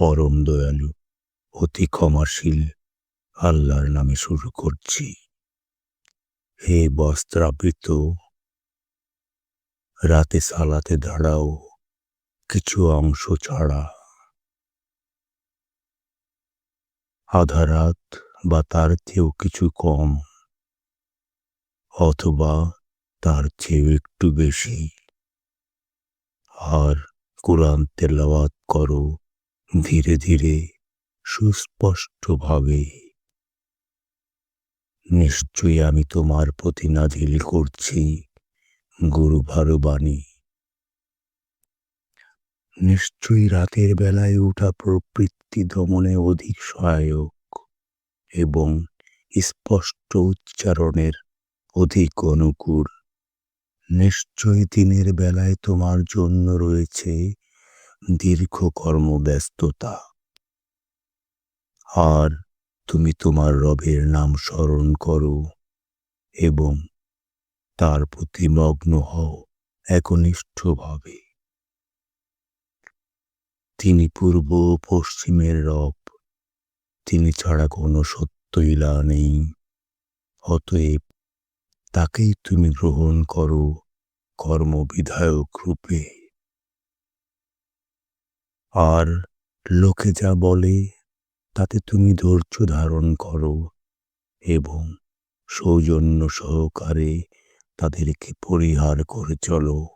পরম দয়ালু, অতি ক্ষমাশীল, আল্লাহর নামে শুরু করছি। হে বস্ত্রাবৃত, রাতে সালাতে দাঁড়াও, কিছু অংশ ছাড়া। আধা রাত বা তার চেয়েও কিছু কম, অথবা তার চেয়েও একটু বেশি। আর কোরআন তেলাওয়াত করো। ধীরে ধীরে সুস্পষ্টভাবে। নিশ্চয়ই আমি তোমার প্রতি নাজিল করছি, গুরু বাণী নিশ্চয়ই রাতের বেলায় ওঠা প্রবৃত্তি দমনে অধিক সহায়ক এবং স্পষ্ট উচ্চারণের অধিক অনুকূল। নিশ্চয়ই দিনের বেলায় তোমার জন্য রয়েছে দীর্ঘ কর্মব্যস্ততা। আর তুমি তোমার রবের নাম স্মরণ করো এবং তার প্রতি মগ্ন হও একনিষ্ঠভাবে। তিনি পূর্ব পশ্চিমের রব। তিনি ছাড়া কোনো সত্য ইলা নেই। অতএব তাকেই তুমি গ্রহণ করো কর্মবিধায়ক রূপে। আর লোকে যা বলে, তাতে তুমি ধৈর্য ধারণ করো এবং সৌজন্য সহকারে তাদেরকে পরিহার করে চলো।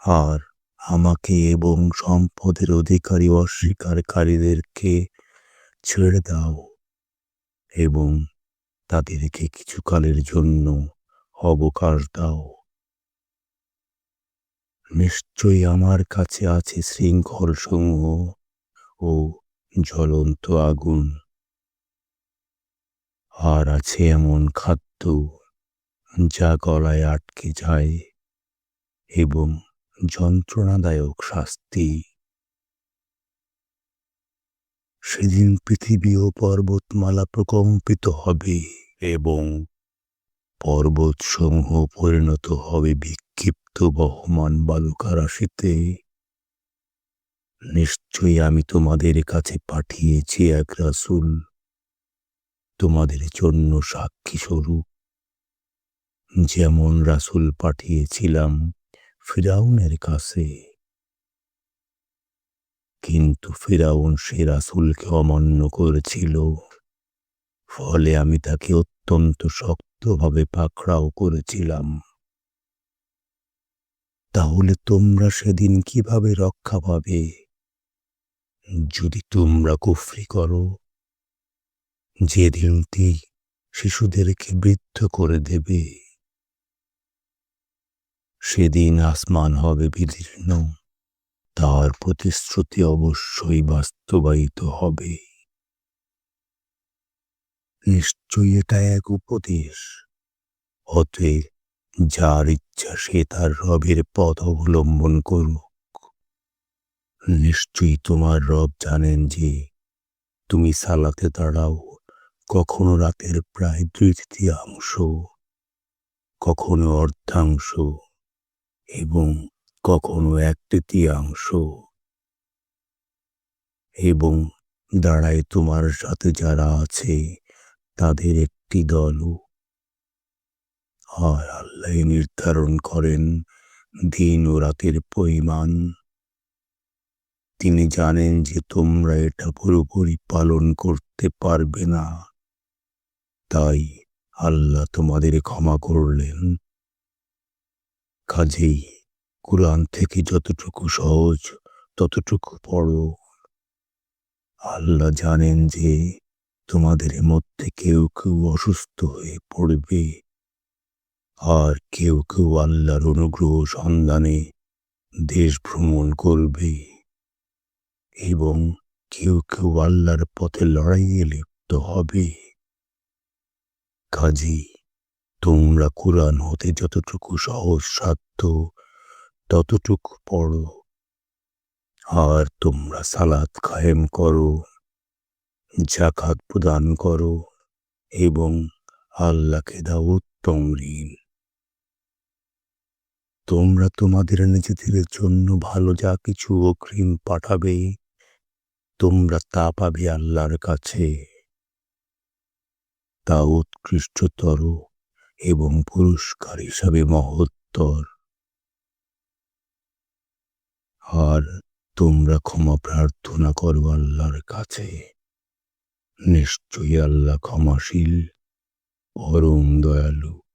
আর আমাকে এবং সম্পদের অধিকারী অস্বীকারীদেরকে ছেড়ে দাও এবং তাদেরকে কিছুকালের জন্য অবকাশ দাও। নিশ্চয়ই আমার কাছে আছে শৃঙ্খল সমূহ ও জ্বলন্ত আগুন। আর আছে এমন খাদ্য যা গলায় আটকে যায় এবং যন্ত্রণাদায়ক শাস্তি। সেদিন পৃথিবী ও পর্বতমালা প্রকম্পিত হবে এবং পর্বতসমূহ পরিণত হবে বিক্ষিপ্ত বহমান বালুকা রাশিতে। নিশ্চয়ই আমি তোমাদের কাছে পাঠিয়েছি এক রাসুল। তোমাদের জন্য সাক্ষী স্বরূপ। যেমন রাসুল পাঠিয়েছিলাম ফিরাউনের কাছে। কিন্তু ফিরাউন সে রাসুলকে অমান্য করেছিল। ফলে আমি তাকে অত্যন্ত শক্তভাবে পাকড়াও করেছিলাম। তাহলে তোমরা সেদিন কীভাবে রক্ষা পাবে? যদি তোমরা কুফরি করো যেদিনটি শিশুদেরকে বৃদ্ধ করে দেবে, সেদিন আসমান হবে বিদীর্ণ, তার প্রতিশ্রুতি অবশ্যই বাস্তবায়িত হবে। নিশ্চয়ই এটা এক উপদেশ, অতএব যার ইচ্ছা সে তার রবের পথ অবলম্বন করুক। নিশ্চয়ই তোমার রব জানেন যে তুমি সালাতে দাঁড়াও, কখনো রাতের প্রায় দুই তৃতীয়াংশ, কখনো অর্ধাংশ এবং কখনো এক তৃতীয়াংশ। এবং দাঁড়ায় তোমার সাথে যারা আছে, তাদের একটি দলও আর আল্লাহ নির্ধারণ করেন দিন ও রাতের পরিমাণ। তিনি জানেন যে তোমরা এটা পুরোপুরি পালন করতে পারবে না। তাই আল্লাহ তোমাদের ক্ষমা করলেন। কাজেই কোরআন থেকে যতটুকু সহজ, ততটুকু পড়ো আল্লাহ জানেন যে তোমাদের মধ্যে কেউ কেউ অসুস্থ হয়ে পড়বে। আর কেউ কেউ আল্লাহর অনুগ্রহ সন্ধানে দেশ ভ্রমণ করবে এবং কেউ কেউ আল্লাহর পথে লড়াইয়ে লিপ্ত হবে। কাজী, তোমরা কোরআন হতে যতটুকু সহজ সাধ্য ততটুকু পড়ো। আর তোমরা সালাত কায়েম করো জাকাত প্রদান করো এবং আল্লাহকে দাও উত্তম ঋণ। তোমরা তোমাদের নিজেদের জন্য ভালো যা কিছু অগ্রিম পাঠাবে, তোমরা তা পাবে আল্লাহর কাছে। তা উৎকৃষ্টতর এবং পুরস্কার হিসাবে মহত্তর। আর তোমরা ক্ষমা প্রার্থনা করো আল্লাহর কাছে। নিশ্চয়ই আল্লাহ ক্ষমাশীল, পরম দয়ালু।